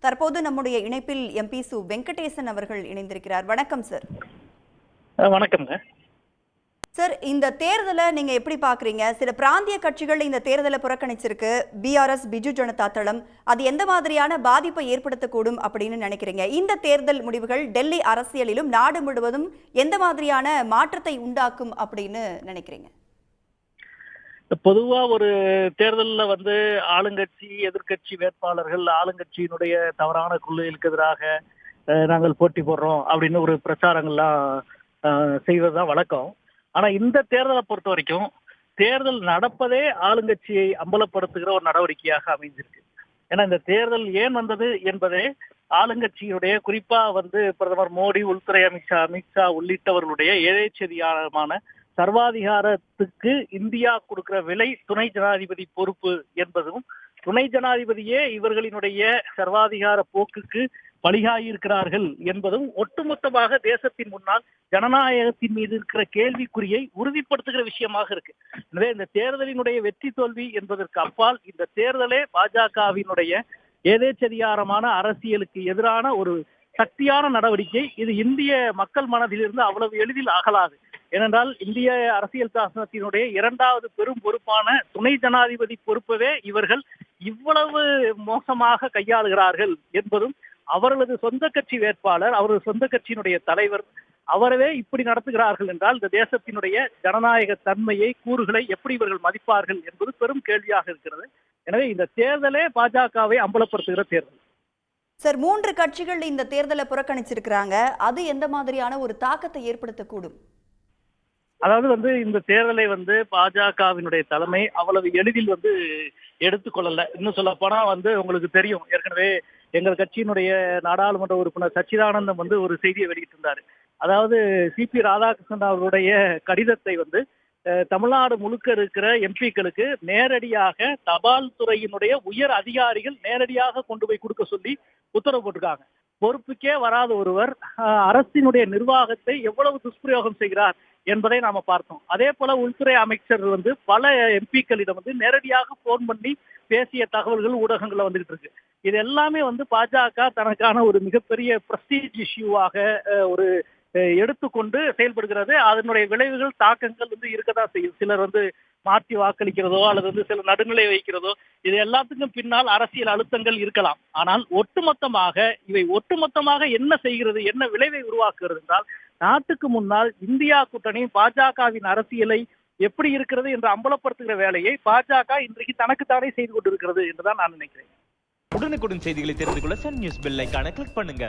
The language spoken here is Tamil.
தற்போது நம்முடைய இணைப்பில் எம்பி சு வெங்கடேசன் அவர்கள் இணைந்திருக்கிறார். வணக்கம் சார் அஹ் வணக்கம்ங்க சார் இந்த தேர்தலை நீங்க எப்படி பாக்குறீங்க? சில பிராந்திய கட்சிகள் இந்த தேர்தலை புறக்கணிச்சிருக்கு. பிஆர்எஸ் பிஜு ஜனதா தளம் அது எந்த மாதிரியான பாதிப்பை ஏற்படுத்தக்கூடும் அப்படின்னு நினைக்கிறீங்க? இந்த தேர்தல் முடிவுகள் டெல்லி அரசியலிலும் நாடு முழுவதும் எந்த மாதிரியான மாற்றத்தை உண்டாக்கும் அப்படின்னு நினைக்கிறீங்க? பொதுவா ஒரு தேர்தல்ல வந்து ஆளுங்கட்சி எதிர்கட்சி வேட்பாளர்கள் ஆளுங்கட்சியினுடைய தவறான கொள்கைகளுக்கு எதிராக நாங்கள் போட்டி போடுறோம் அப்படின்னு ஒரு பிரச்சாரங்கள்லாம் செய்வதுதான் வழக்கம். ஆனா இந்த தேர்தலை பொறுத்த வரைக்கும் தேர்தல் நடப்பதே ஆளுங்கட்சியை அம்பலப்படுத்துகிற ஒரு நடவடிக்கையாக அமைஞ்சிருக்கு. ஏன்னா இந்த தேர்தல் ஏன் வந்தது என்பதே ஆளுங்கட்சியினுடைய குறிப்பா வந்து பிரதமர் மோடி உள்துறை அமித்ஷா அமித்ஷா உள்ளிட்டவர்களுடைய எதேச்சதிகாரமான சர்வாதிகாரத்துக்கு இந்தியா கொடுக்கிற விலை துணை ஜனாதிபதி பொறுப்பு என்பதும் துணை ஜனாதிபதியே இவர்களினுடைய சர்வாதிகார போக்குக்கு பலியாயிருக்கிறார்கள் என்பதும் ஒட்டுமொத்தமாக தேசத்தின் முன்னால் ஜனநாயகத்தின் மீது இருக்கிற கேள்விக்குறியை உறுதிப்படுத்துகிற விஷயமாக இருக்கு. எனவே இந்த தேர்தலினுடைய வெற்றி தோல்வி என்பதற்கு அப்பால் இந்த தேர்தலே பாஜகவினுடைய ஏதேச்சதிகாரமான அரசியலுக்கு எதிரான ஒரு சக்தியான நடவடிக்கை. இது இந்திய மக்கள் மனதிலிருந்து அவ்வளவு எளிதில் அகலாது. ஏனென்றால் இந்திய அரசியல் சாசனத்தினுடைய இரண்டாவது பெரும் பொறுப்பான துணை ஜனாதிபதி பொறுப்பவே இவர்கள் இவ்வளவு மோசமாக கையாளுகிறார்கள் என்பதும் அவர்களது சொந்த கட்சி வேட்பாளர் அவரது சொந்த கட்சியினுடைய தலைவர் அவரவே இப்படி நடத்துகிறார்கள் என்றால் இந்த தேசத்தினுடைய ஜனநாயக தன்மையை கூறுகளை எப்படி இவர்கள் மதிப்பார்கள் என்பது பெரும் கேள்வியாக இருக்கிறது. எனவே இந்த தேர்தலே பாஜகவை அம்பலப்படுத்துகிற தேர்தல். சார் மூன்று கட்சிகள் இந்த தேர்தலை புறக்கணிச்சிருக்கிறாங்க. அது எந்த மாதிரியான ஒரு தாக்கத்தை ஏற்படுத்தக்கூடும்? அதாவது வந்து இந்த தேர்தலை வந்து பாஜகவினுடைய தலைமை அவ்வளவு எளிதில் வந்து எடுத்துக்கொள்ளல இன்னும் சொல்ல போனா வந்து உங்களுக்கு தெரியும். ஏற்கனவே எங்கள் கட்சியினுடைய நாடாளுமன்ற உறுப்பினர் சச்சிதானந்தம் வந்து ஒரு செய்தியை வெளியிட்டிருந்தாரு. அதாவது சி பி ராதாகிருஷ்ணன் அவருடைய கடிதத்தை வந்து தமிழ்நாடு முழுக்க இருக்கிற எம்பிக்களுக்கு நேரடியாக தபால் துறையினுடைய உயர் அதிகாரிகள் நேரடியாக கொண்டு போய் கொடுக்க சொல்லி உத்தரவு போட்டிருக்காங்க. பொறுப்புக்கே வராத ஒருவர் அரசினுடைய நிர்வாகத்தை எவ்வளவு துஷ்பிரயோகம் செய்கிறார் என்பதை நாம பார்த்தோம். அதே போல உள்துறை அமைச்சர் வந்து பல எம்பிக்களிடம் வந்து நேரடியாக போன் பண்ணி பேசிய தகவல்கள் ஊடகங்கள்ல வந்துகிட்டு இருக்கு. இது எல்லாமே வந்து பாஜக தனக்கான ஒரு மிகப்பெரிய பிரஸ்டீஜ் இஷ்யூவாக ஒரு எடுத்துக்கொண்டு செயல்படுகிறது. அதனுடைய விளைவுகள் தாக்கங்கள் வந்து இருக்கதான் செய்யும் சிலர் வந்து மாற்றி வாக்களிக்கிறதோ அல்லது வந்து சில நடுநிலை வைக்கிறதோ இது எல்லாத்துக்கும் பின்னால் அரசியல் அழுத்தங்கள் இருக்கலாம். ஆனால் ஒட்டுமொத்தமாக இவை ஒட்டுமொத்தமாக என்ன செய்கிறது என்ன விளைவை உருவாக்குகிறது என்றால் நாட்டுக்கு முன்னால் இந்தியா கூட்டணி பாஜகவின் அரசியலை எப்படி இருக்கிறது என்று அம்பலப்படுத்துகிற வேலையை பாஜக இன்றைக்கு தனக்குத்தானே செய்து கொண்டிருக்கிறது என்றுதான் நான் நினைக்கிறேன். உடனுக்குடன் செய்திகளை தெரிந்து கொள்ள சன் நியூஸ் பெல் ஐகானை கிளிக் பண்ணுங்க.